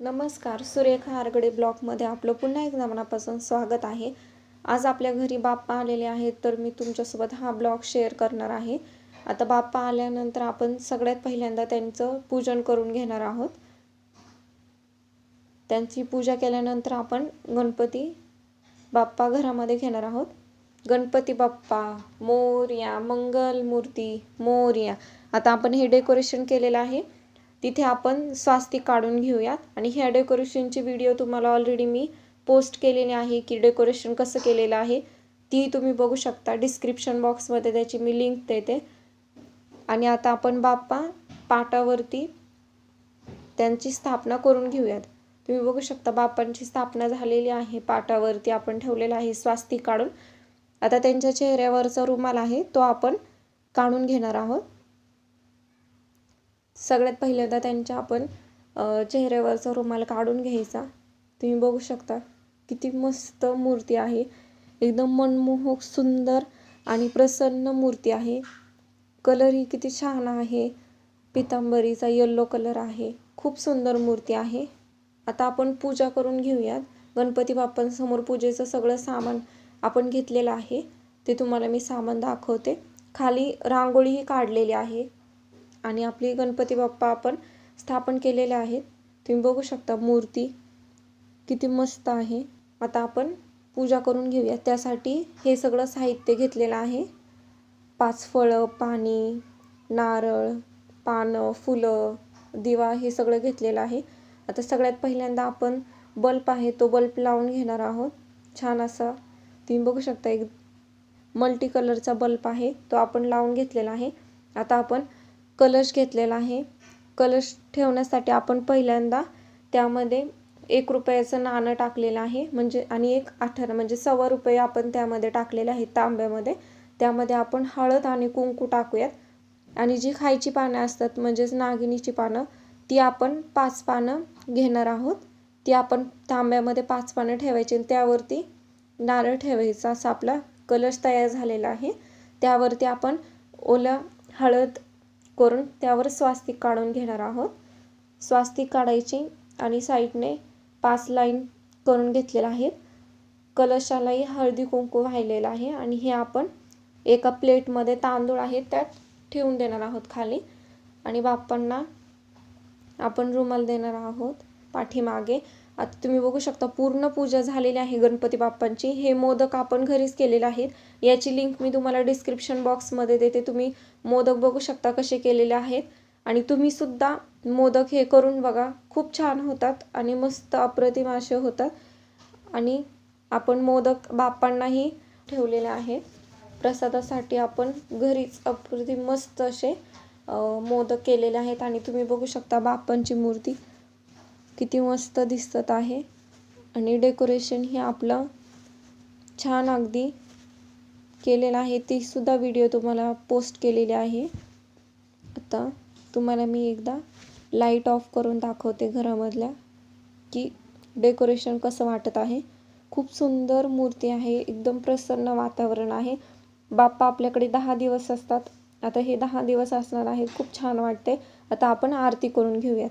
नमस्कार सुरेखा आरगडे ब्लॉगमध्ये आपलं पुन्हा एकदा मनापासून स्वागत आहे. आज आपल्या घरी बाप्पा आलेले आहेत तर मी तुमच्यासोबत हा ब्लॉग शेअर करणार आहे. आता बाप्पा आल्यानंतर आपण सगळ्यात पहिल्यांदा त्यांचं पूजन करून घेणार आहोत. त्यांची पूजा केल्यानंतर आपण गणपती बाप्पा घरामध्ये घेणार आहोत. गणपती बाप्पा मोर्या मंगल मूर्ती मोरया. आता आपण हे डेकोरेशन केलेलं आहे. तिथे आपण स्वास्तिक काढून घेऊयात. आणि ह्या डेकोरेशनचे व्हिडिओ तुम्हाला ऑलरेडी मी पोस्ट केलेली आहे की डेकोरेशन कसं केलेलं आहे ती तुम्ही बघू शकता. डिस्क्रिप्शन बॉक्समध्ये त्याची मी लिंक देते. आणि आता आपण बाप्पा पाटावरती त्यांची स्थापना करून घेऊयात. तुम्ही बघू शकता बाप्पांची स्थापना झालेली आहे. पाटावरती आपण ठेवलेला आहे स्वास्तिक काढून. आता त्यांच्या चेहऱ्यावरचा रुमाल आहे तो आपण काढून घेणार आहोत. सगळ्यात पहिल्यांदा त्यांच्या आपण चेहऱ्यावरचा रुमाल काढून घ्यायचा. तुम्ही बघू शकता किती मस्त मूर्ती आहे. एकदम मनमोहक सुंदर आणि प्रसन्न मूर्ती आहे. कलरही किती छान आहे. पितांबरीचा येल्लो कलर आहे. खूप सुंदर मूर्ती आहे. आता आपण पूजा करून घेऊयात. गणपती बाप्पांसमोर पूजेचं सगळं सामान आपण घेतलेलं आहे. ते तुम्हाला मी सामान दाखवते. खाली रांगोळीही काढलेली आहे. आणि आपली गणपती बाप्पा आपण स्थापन केलेले आहेत. तुम्ही बघू शकता मूर्ती किती मस्त आहे. आता आपण पूजा करून घेऊया. त्यासाठी हे सगळं साहित्य घेतलेलं आहे. पाच फळं पाणी नारळ पानं फुलं दिवा हे सगळं घेतलेलं आहे. आता सगळ्यात पहिल्यांदा आपण बल्ब आहे तो बल्ब लावून घेणार आहोत. छान असा तुम्ही बघू शकता एक मल्टी कलरचा बल्ब आहे तो आपण लावून घेतलेला आहे. आता आपण कलश घेतलेला आहे. कलश ठेवण्यासाठी आपण पहिल्यांदा त्यामध्ये एक रुपयाचं नाणं टाकलेलं आहे. म्हणजे आणि एक अठरा म्हणजे सव्वा रुपये आपण त्यामध्ये टाकलेले आहेत तांब्यामध्ये. त्यामध्ये आपण हळद आणि कुंकू टाकूयात. आणि जी खायची पानं असतात म्हणजेच नागिनीची पानं ती आपण पाच पानं घेणार आहोत. ती आपण तांब्यामध्ये पाच पानं ठेवायची आणि त्यावरती नारळ ठेवायचा असा आपला कलश तयार झालेला आहे. त्यावरती आपण ओला हळद करून त्यावर स्वास्तिक काढून घेणार आहोत. स्वास्तिक काढायची आणि साईडने पाच लाईन करून घेतलेल्या आहेत. कलशालाही हळदी कुंकू वाहिलेला आहे आणि हे आपण एका प्लेटमध्ये तांदूळ आहेत त्यात ठेवून देणार आहोत खाली. आणि बाप्पांना आपण रुमाल देणार आहोत पाठीमागे. आता तुम्ही बघू शकता पूर्ण पूजा झालेली आहे गणपती बाप्पांची. हे मोदक आपण घरीच केलेले आहेत. याची लिंक मी तुम्हाला डिस्क्रिप्शन बॉक्समध्ये देते. तुम्ही मोदक बघू शकता कसे केलेले आहेत. आणि तुम्ही सुद्धा मोदक हे करून बघा. खूप छान होतात आणि मस्त अप्रतिम असे होतात. आणि आपण मोदक बाप्पांनाही ठेवलेले आहेत. प्रसादासाठी आपण घरीच अप्रतिम मस्त असे मोदक केलेले आहेत. आणि तुम्ही बघू शकता बाप्पांची मूर्ती. किती मस्त दिसत आहे. आणि डेकोरेशन हे आपलं छान अगदी केलेलं आहे. ती सुद्धा व्हिडिओ तुम्हाला पोस्ट केलेली आहे. आता तुम्हाला मी एकदा लाइट ऑफ करून दाखवते घरामधल्या की डेकोरेशन कसं वाटत आहे. खूप सुंदर मूर्ती आहे. एकदम प्रसन्न वातावरण आहे. बाप्पा आपल्याकडे दहा दिवस असतात. आता हे दहा दिवस असणार आहे खूप छान वाटते आता आपण आरती करून घेऊयात.